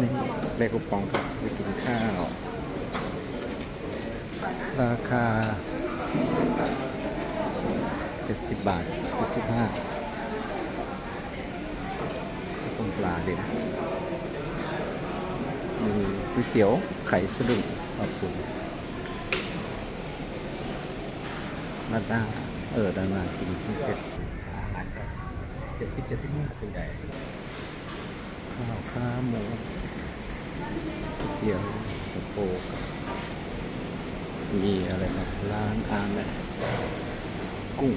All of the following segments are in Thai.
นี่ได้คูปองครับไปกินข้าว ราคา 70 บาท 75ต้มปลาเด่นมีก๋วยเตี๋ยวไข่สะดุ้งปลาปูด้านหน้าเออด้านหน้ากินเป็ดอาหารครับเจ็ดสิบเจ็ดสิบห้าเป็นใหญ่ ข้าวขาหมูเตี๋ยวกระโปงมีอะไรนะร้านอาแม่กุ้ง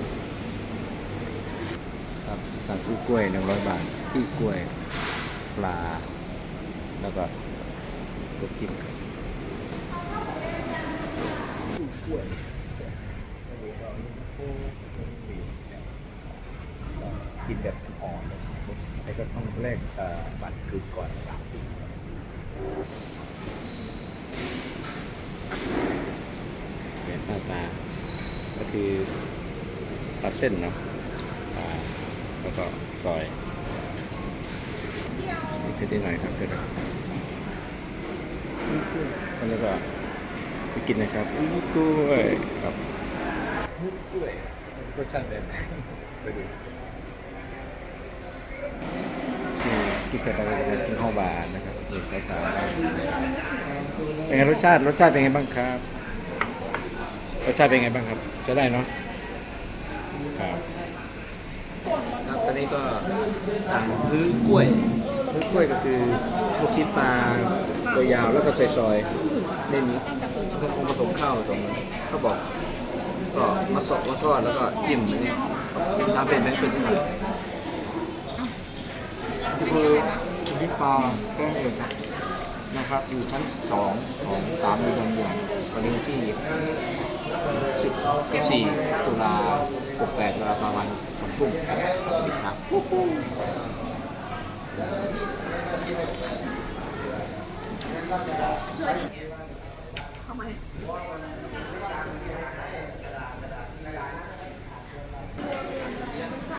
ครับสั่งอู้กล้วยหนึ่งร้อยบาทอู้กล้วยปลา แล้วก็ลูกชิ้นครับกินแบบอ่อน แต่ก็ต้องแลกเอ่อบัตรคืนก่อนสามปีเนี่ยหน้าตา ก็คือตัดเส้นเนาะอ่าแล้วก็ซอยนิดนิดหน่อยครับเสร็จแล้วแล้วก็ไปกินนะครับอุ้ยกล้วยครับกล้วยรสชาติเป็นไงไปดูนี่กินเสร็จแล้วก็จะกินข้าวบานนะครับเด็กสาวๆเป็นไงรสชาติรสชาติเป็นไงบ้างครับ รสชาติเป็นไงบ้างครับ จะได้เนาะครับครับตอนนี้ก็สั่งพื้นกล้วยพื้นกล้วยก็คือลูกชิ้นปลาตัวยาวแล้วก็ซอยๆไม่มีก็คงผสมข้าวตรงเขาบอกก็มาสอกมาทอดแล้วก็จิ้มอย่างนี้ทำเป็นแบงค์เป็นที่ไหนนี่คือ ทิปาแก้นเองนะครับ อยู่ชั้นสองของสามีเดือนยนวันนี้ที่ 14 ตุลาหกแปดตุลาประมาณสองทุ่มครับทำไม